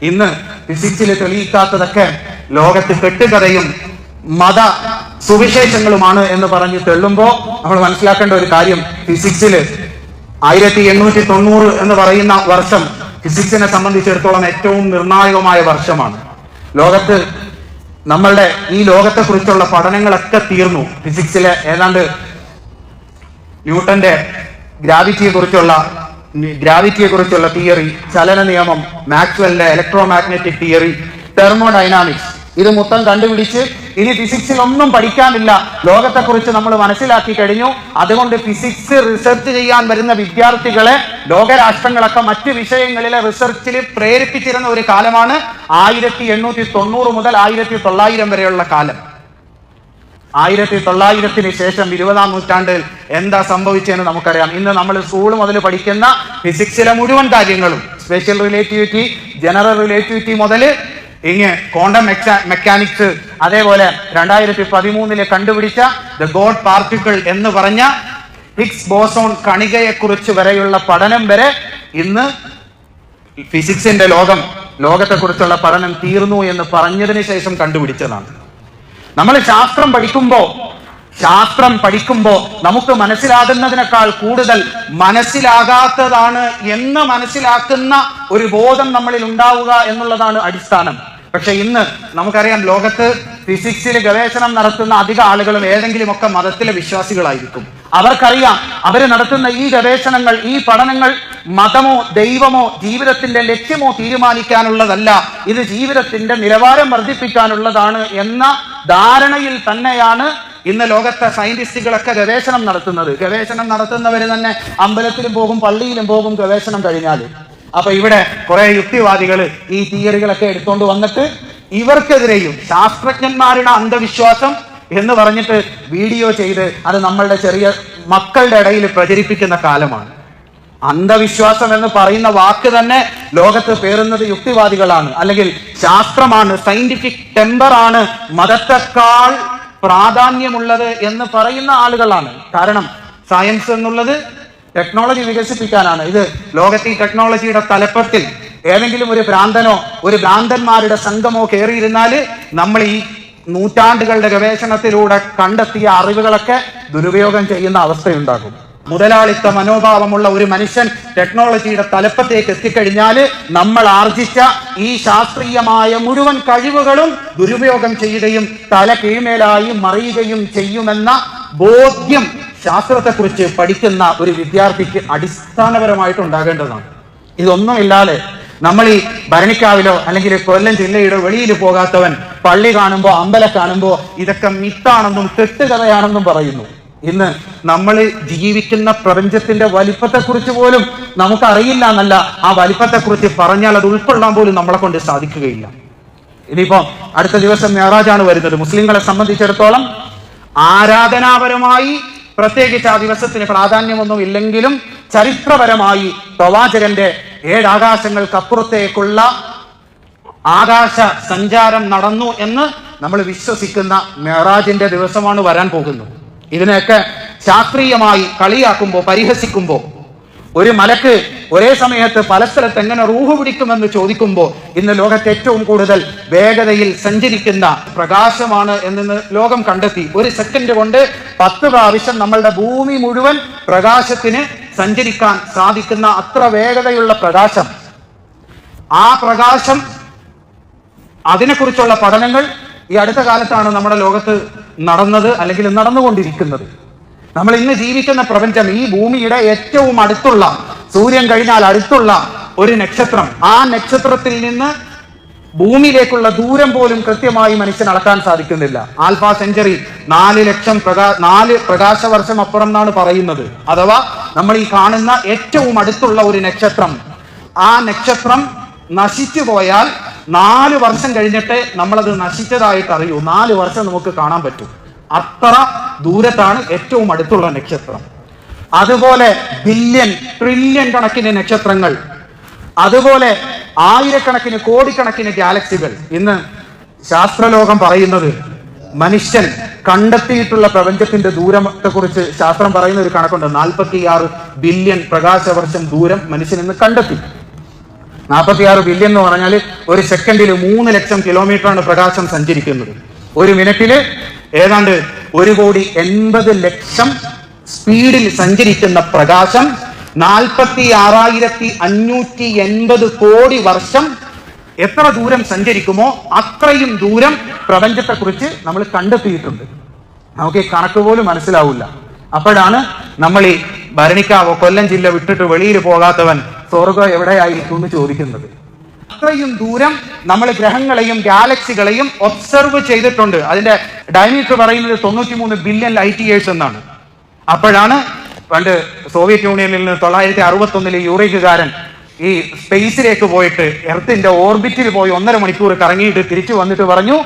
ഇന്ന് ഫിസിക്സിൽ തെളിയിക്കാത്തതൊക്കെ ലോകത്ത് കെട്ടുകഥയും മത സുവിശേഷങ്ങളുമാണ് എന്ന് പറഞ്ഞ് തെള്ളുമ്പോ നമ്മൾ മനസ്സിലാക്കേണ്ട ഒരു കാര്യം ഫിസിക്സിൽ ആയിരത്തി എണ്ണൂറ്റി തൊണ്ണൂറ് എന്ന് പറയുന്ന വർഷം ഫിസിക്സിനെ സംബന്ധിച്ചിടത്തോളം ഏറ്റവും നിർണായകമായ വർഷമാണ്. ലോകത്ത് നമ്മളുടെ ഈ ലോകത്തെ കുറിച്ചുള്ള പഠനങ്ങളൊക്കെ തീർന്നു. ഫിസിക്സിലെ ഏതാണ്ട് ന്യൂട്ടന്റെ ഗ്രാവിറ്റിയെ കുറിച്ചുള്ള ഗ്രാവിറ്റിയെ കുറിച്ചുള്ള തിയറി ചലന നിയമം മാക്സ്വലിന്റെ ഇലക്ട്രോ മാഗ്നറ്റിക് തിയറി തെർമോഡൈനാമിക്സ് ഇത് മൊത്തം കണ്ടുപിടിച്ച് ഇനി ഫിസിക്സിൽ ഒന്നും പഠിക്കാനില്ല. ലോകത്തെക്കുറിച്ച് നമ്മൾ മനസ്സിലാക്കി കഴിഞ്ഞു. അതുകൊണ്ട് ഫിസിക്സ് റിസർച്ച് ചെയ്യാൻ വരുന്ന വിദ്യാർത്ഥികളെ ലോകരാഷ്ട്രങ്ങളൊക്കെ മറ്റ് വിഷയങ്ങളിലെ റിസർച്ചിൽ പ്രേരിപ്പിച്ചിരുന്ന ഒരു കാലമാണ് ആയിരത്തി എണ്ണൂറ്റി തൊണ്ണൂറ് മുതൽ ആയിരത്തി തൊള്ളായിരം വരെയുള്ള കാലം. ആയിരത്തി തൊള്ളായിരത്തിന് ശേഷം ഇരുപതാം നൂറ്റാണ്ടിൽ എന്താ സംഭവിച്ചതെന്ന് നമുക്കറിയാം. ഇന്ന് നമ്മൾ സ്കൂൾ മുതൽ പഠിക്കുന്ന ഫിസിക്സിലെ മുഴുവൻ കാര്യങ്ങളും സ്പെഷ്യൽ റിലേറ്റിവിറ്റി ജനറൽ റിലേറ്റിവിറ്റി മുതൽ ഇങ്ങ് ക്വാണ്ടം മെക്കാനിക്സ് അതേപോലെ രണ്ടായിരത്തി പതിമൂന്നിൽ കണ്ടുപിടിച്ച ദ ഗോഡ് പാർട്ടിക്കിൾ എന്ന് പറഞ്ഞ ഹിഗ്സ് ബോസോൺ കണികയെ കുറിച്ച് വരെയുള്ള പഠനം വരെ ഇന്ന് ഫിസിക്സിന്റെ ലോകം ലോകത്തെക്കുറിച്ചുള്ള പഠനം തീർന്നു എന്ന് പറഞ്ഞതിന് ശേഷം കണ്ടുപിടിച്ചതാണ്. നമ്മൾ ശാസ്ത്രം പഠിക്കുമ്പോൾ ശാസ്ത്രം പഠിക്കുമ്പോൾ നമുക്ക് മനസ്സിലാകുന്നതിനേക്കാൾ കൂടുതൽ മനസ്സിലാകാത്തതാണ് എന്ന് മനസ്സിലാക്കുന്ന ഒരു ബോധം നമ്മളിൽ ഉണ്ടാവുക എന്നുള്ളതാണ് അടിസ്ഥാനം. പക്ഷെ ഇന്ന് നമുക്കറിയാം ലോകത്ത് ഫിസിക്സിൽ ഗവേഷണം നടത്തുന്ന അധിക ആളുകളും ഏതെങ്കിലുമൊക്കെ മതത്തിലെ വിശ്വാസികളായിരിക്കും. അവർക്കറിയാം അവർ നടത്തുന്ന ഈ ഗവേഷണങ്ങൾ ഈ പഠനങ്ങൾ മതമോ ദൈവമോ ജീവിതത്തിന്റെ ലക്ഷ്യമോ തീരുമാനിക്കാനുള്ളതല്ല ഇത് ജീവിതത്തിന്റെ നിലവാരം വർദ്ധിപ്പിക്കാനുള്ളതാണ് എന്ന ധാരണയിൽ തന്നെയാണ് ഇന്ന് ലോകത്തെ സയന്റിസ്റ്റുകളൊക്കെ ഗവേഷണം നടത്തുന്നത്. ഗവേഷണം നടത്തുന്നവര് തന്നെ അമ്പലത്തിലും പോകും പള്ളിയിലും പോകും ഗവേഷണം കഴിഞ്ഞാൽ അപ്പൊ ഇവിടെ കുറെ യുക്തിവാദികൾ ഈ തിയറികളൊക്കെ എടുത്തുകൊണ്ട് വന്നിട്ട് ഇവർക്കെതിരെയും ശാസ്ത്രജ്ഞന്മാരുടെ അന്ധവിശ്വാസം എന്ന് പറഞ്ഞിട്ട് വീഡിയോ ചെയ്ത് അത് നമ്മളുടെ ചെറിയ മക്കളുടെ ഇടയിൽ പ്രചരിപ്പിക്കുന്ന കാലമാണ്. അന്ധവിശ്വാസം എന്ന് പറയുന്ന വാക്ക് തന്നെ ലോകത്ത് പേറുന്നത് യുക്തിവാദികളാണ്. അല്ലെങ്കിൽ ശാസ്ത്രമാണ് സയന്റിഫിക് ടെമ്പർ ആണ് മതത്തെക്കാൾ പ്രാധാന്യമുള്ളത് എന്ന് പറയുന്ന ആളുകളാണ്. കാരണം സയൻസ് എന്നുള്ളത് ടെക്നോളജി വികസിപ്പിക്കാനാണ്. ഇത് ലോകത്തെ ടെക്നോളജിയുടെ തലപ്പത്തിൽ ഏതെങ്കിലും ഒരു ഭ്രാന്തനോ ഒരു ഭ്രാന്തന്മാരുടെ സംഘമോ കയറിയിരുന്നാൽ നമ്മൾ ഈ നൂറ്റാണ്ടുകളുടെ ഗവേഷണത്തിലൂടെ കണ്ടെത്തിയ അറിവുകളൊക്കെ ദുരുപയോഗം ചെയ്യുന്ന അവസ്ഥയുണ്ടാകും. മുതലാളിത്ത മനോഭാവമുള്ള ഒരു മനുഷ്യൻ ടെക്നോളജിയുടെ തലപ്പത്തേക്ക് എത്തിക്കഴിഞ്ഞാൽ നമ്മൾ ആർജിച്ച ഈ ശാസ്ത്രീയമായ മുഴുവൻ കഴിവുകളും ദുരുപയോഗം ചെയ്യുകയും തല കീഴ്മേലായി മറിയുകയും ചെയ്യുമെന്ന ബോധ്യം ശാസ്ത്രത്തെക്കുറിച്ച് പഠിക്കുന്ന ഒരു വിദ്യാർത്ഥിക്ക് അടിസ്ഥാനപരമായിട്ട് ഉണ്ടാകേണ്ടതാണ് ഇതൊന്നുമില്ലാതെ നമ്മൾ ഈ ഭരണിക്കാവിലോ അല്ലെങ്കിൽ കൊല്ലം ജില്ലയുടെ വെളിയിൽ പോകാത്തവൻ പള്ളി കാണുമ്പോൾ അമ്പലം കാണുമ്പോൾ ഇതൊക്കെ മിത്താണെന്നും കെട്ടുകഥയാണെന്നും പറയുന്നു. ഇന്ന് നമ്മൾ ജീവിക്കുന്ന പ്രപഞ്ചത്തിന്റെ വലിപ്പത്തെക്കുറിച്ച് പോലും നമുക്കറിയില്ല എന്നല്ല. ആ വലിപ്പത്തെക്കുറിച്ച് പറഞ്ഞാൽ അത് ഉൾക്കൊള്ളാൻ പോലും നമ്മളെ കൊണ്ട് സാധിക്കുകയില്ല. ഇനിയിപ്പോ അടുത്ത ദിവസം ഞായറാഴ്ചയാണ് വരുന്നത്. മുസ്ലിങ്ങളെ സംബന്ധിച്ചിടത്തോളം ആരാധനാപരമായി പ്രത്യേകിച്ച് ആ ദിവസത്തിന് പ്രാധാന്യമൊന്നും ഇല്ലെങ്കിലും ചരിത്രപരമായി പ്രവാചകന്റെ ഏഴാകാശങ്ങൾക്കപ്പുറത്തേക്കുള്ള ആകാശ സഞ്ചാരം നടന്നു എന്ന് നമ്മൾ വിശ്വസിക്കുന്ന മെഹറാജിന്റെ ദിവസമാണ് വരാൻ പോകുന്നത്. ഇതിനെയൊക്കെ ശാസ്ത്രീയമായി കളിയാക്കുമ്പോൾ പരിഹസിക്കുമ്പോൾ ഒരു മലക്ക് ഒരേ സമയത്ത് പല സ്ഥലത്ത് എങ്ങനെ റൂഹ് പിടിക്കുമെന്ന് ചോദിക്കുമ്പോൾ ഇന്ന് ലോകത്ത് ഏറ്റവും കൂടുതൽ വേഗതയിൽ സഞ്ചരിക്കുന്ന പ്രകാശമാണ് എന്ന് ലോകം കണ്ടെത്തി. ഒരു സെക്കൻഡ് കൊണ്ട് പത്ത് പ്രാവശ്യം നമ്മളുടെ ഭൂമി മുഴുവൻ പ്രകാശത്തിന് സഞ്ചരിക്കാൻ സാധിക്കുന്ന അത്ര വേഗതയുള്ള പ്രകാശം. ആ പ്രകാശം അതിനെക്കുറിച്ചുള്ള പഠനങ്ങൾ ഈ അടുത്ത കാലത്താണ് നമ്മുടെ ലോകത്ത് നടന്നത് അല്ലെങ്കിൽ നടന്നുകൊണ്ടിരിക്കുന്നത്. നമ്മൾ ഇന്ന് ജീവിക്കുന്ന പ്രപഞ്ചം ഈ ഭൂമിയുടെ ഏറ്റവും അടുത്തുള്ള സൂര്യൻ കഴിഞ്ഞാൽ അടുത്തുള്ള ഒരു നക്ഷത്രം. ആ നക്ഷത്രത്തിൽ നിന്ന് ഭൂമിയിലേക്കുള്ള ദൂരം പോലും കൃത്യമായി മനുഷ്യൻ അളക്കാൻ സാധിക്കുന്നില്ല. ആൽഫ സെഞ്ചുറി നാല് ലക്ഷം പ്രകാ നാല് പ്രകാശ വർഷം അപ്പുറം എന്നാണ് പറയുന്നത്. അഥവാ നമ്മൾ ഈ കാണുന്ന ഏറ്റവും അടുത്തുള്ള ഒരു നക്ഷത്രം. ആ നക്ഷത്രം നശിച്ചു പോയാൽ നാല് വർഷം കഴിഞ്ഞിട്ട് നമ്മളത് നശിച്ചതായിട്ട് അറിയൂ. നാല് വർഷം നമുക്ക് കാണാൻ പറ്റും. അത്ര ദൂരത്താണ് ഏറ്റവും അടുത്തുള്ള നക്ഷത്രം. അതുപോലെ ബില്യൺ ട്രില്യൺ കണക്കിന് നക്ഷത്രങ്ങൾ. അതുപോലെ ആയിരക്കണക്കിന് കോടിക്കണക്കിന് ഗാലക്സികൾ ഇന്ന് ശാസ്ത്രലോകം പറയുന്നത് മനുഷ്യൻ കണ്ടെത്തിയിട്ടുള്ള പ്രപഞ്ചത്തിന്റെ ദൂരത്തെ കുറിച്ച് ശാസ്ത്രം പറയുന്ന ഒരു കണക്കുണ്ട്. നാൽപ്പത്തിയാറ് ബില്യൺ പ്രകാശവർഷം ദൂരം മനുഷ്യൻ ഇന്ന് കണ്ടെത്തി. നാൽപ്പത്തിയാറ് ബില്യൺ എന്ന് പറഞ്ഞാൽ ഒരു സെക്കൻഡിൽ മൂന്ന് ലക്ഷം കിലോമീറ്ററാണ് പ്രകാശം സഞ്ചരിക്കുന്നത്. ഒരു മിനിറ്റിൽ ഏതാണ്ട് ഒരു കോടി എൺപത് ലക്ഷം സ്പീഡിൽ സഞ്ചരിക്കുന്ന പ്രകാശം നാൽപ്പത്തി ആറായിരത്തി അഞ്ഞൂറ്റി എൺപത് കോടി വർഷം എത്ര ദൂരം സഞ്ചരിക്കുമോ അത്രയും ദൂരം പ്രപഞ്ചത്തെക്കുറിച്ച് നമ്മൾ കണ്ടെത്തിയിട്ടുണ്ട്. നമുക്ക് ഈ കണക്ക് പോലും മനസ്സിലാവില്ല. അപ്പോഴാണ് നമ്മൾ ഈ ഭരണിക്കാവോ കൊല്ലം ജില്ല വിട്ടിട്ട് വെളിയിൽ പോകാത്തവൻ സ്വർഗം എവിടെയായിരിക്കും എന്ന് ചോദിക്കുന്നത്. അത്രയും ദൂരം നമ്മൾ ഗ്രഹങ്ങളെയും ഗാലക്സികളെയും ഒബ്സർവ് ചെയ്തിട്ടുണ്ട്. അതിന്റെ ഡയമീറ്റർ പറയുന്നത് തൊണ്ണൂറ്റി മൂന്ന് ബില്യൺ ലൈറ്റ് ഇയേഴ്സ് എന്നാണ്. അപ്പോഴാണ് പണ്ട് സോവിയറ്റ് യൂണിയനിൽ നിന്ന് തൊള്ളായിരത്തി അറുപത്തി ഒന്നിലെ യൂറേക്കുകാരൻ ഈ സ്പേസിലേക്ക് പോയിട്ട് എർത്തിന്റെ ഓർബിറ്റിൽ പോയി ഒന്നര മണിക്കൂർ കറങ്ങിയിട്ട് തിരിച്ചു വന്നിട്ട് പറഞ്ഞു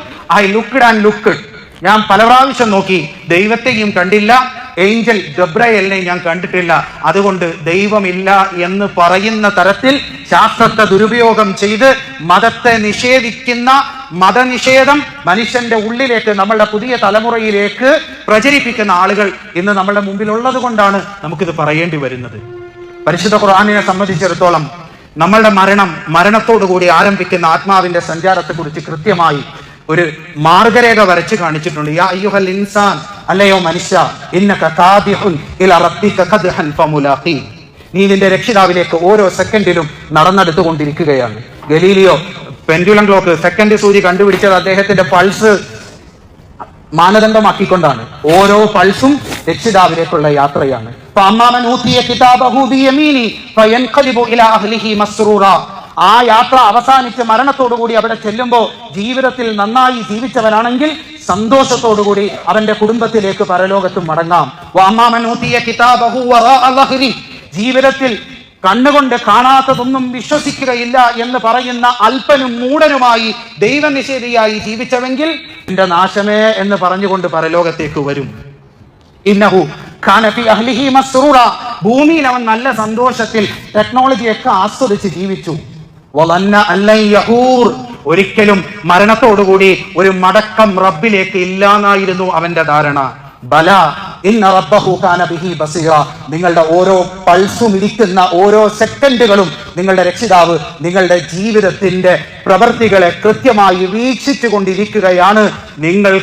ഐ ലുക്ക്ഡ് ആൻഡ് ലുക്ക്ഡ്. ഞാൻ പല പ്രാവശ്യം നോക്കി ദൈവത്തെയും കണ്ടില്ല ഏഞ്ചൽ ഗബ്രയലിനെ ഞാൻ കണ്ടിട്ടില്ല. അതുകൊണ്ട് ദൈവമില്ല എന്ന് പറയുന്ന തരത്തിൽ ശാസ്ത്രത്തെ ദുരുപയോഗം ചെയ്ത് മതത്തെ നിഷേധിക്കുന്ന മതനിഷേധം മനുഷ്യന്റെ ഉള്ളിലേക്ക് നമ്മളുടെ പുതിയ തലമുറയിലേക്ക് പ്രചരിപ്പിക്കുന്ന ആളുകൾ ഇന്ന് നമ്മളുടെ മുമ്പിൽ ഉള്ളത് കൊണ്ടാണ് നമുക്കിത് പറയേണ്ടി വരുന്നത്. പരിശുദ്ധ ഖുർആാനിനെ സംബന്ധിച്ചിടത്തോളം നമ്മളുടെ മരണം മരണത്തോടു കൂടി ആരംഭിക്കുന്ന ആത്മാവിന്റെ സഞ്ചാരത്തെക്കുറിച്ച് കൃത്യമായി ഒരു മാർഗരേഖ വരച്ച് കാണിച്ചിട്ടുണ്ട്. യാ അയ്യുഹൽ ഇൻസാൻ അല്ലയോ മനുഷ്യ ഇന്നക ഇല റബ്ബിക ഖദ്ഹൻ നീ നിന്റെ രക്ഷിതാവിലേക്ക് ഓരോ സെക്കൻഡിലും നടന്നെടുത്തു കൊണ്ടിരിക്കുകയാണ്. ഗലീലിയോ പെൻഡുലം ക്ലോക്ക് സെക്കൻഡ് സൂചി കണ്ടുപിടിച്ചത് അദ്ദേഹത്തിന്റെ പൾസ് മാനദണ്ഡമാക്കിക്കൊണ്ടാണ്. ഓരോ പൾസും രക്ഷിതാവിലേക്കുള്ള യാത്രയാണ്. ഫയൻഖലിബു മസ്റൂറ. ആ യാത്ര അവസാനിച്ച് മരണത്തോടുകൂടി അവിടെ ചെല്ലുമ്പോൾ ജീവിതത്തിൽ നന്നായി ജീവിച്ചവനാണെങ്കിൽ സന്തോഷത്തോടുകൂടി അവന്റെ കുടുംബത്തിലേക്ക് പരലോകത്തും മടങ്ങാം. ജീവിതത്തിൽ കണ്ണുകൊണ്ട് കാണാത്തതൊന്നും വിശ്വസിക്കുകയില്ല എന്ന് പറയുന്ന അല്പനും മൂടനുമായി ദൈവനിഷേധിയായി ജീവിച്ചവെങ്കിൽ എന്റെ നാശമേ എന്ന് പറഞ്ഞുകൊണ്ട് പരലോകത്തേക്ക് വരും. ഇന്നഹു മസ്റൂറ. ഭൂമിയിൽ അവൻ നല്ല സന്തോഷത്തിൽ ടെക്നോളജിയൊക്കെ ആസ്വദിച്ച് ജീവിച്ചു. ഒരിക്കലും മരണത്തോടുകൂടി ഒരു മടക്കം റബ്ബിലേക്ക് ഇല്ലാന്നായിരുന്നു അവന്റെ ധാരണ. ബല ഇന്ന റബ്ബഹു കാന ബിഹി ബസീറ. നിങ്ങളുടെ ഓരോ പൾസും ഇരിക്കുന്ന ഓരോ സെക്കൻഡുകളും നിങ്ങളുടെ രക്ഷിതാവ് നിങ്ങളുടെ ജീവിതത്തിന്റെ പ്രവൃത്തികളെ കൃത്യമായി വീക്ഷിച്ചു കൊണ്ടിരിക്കുകയാണ് നിങ്ങൾ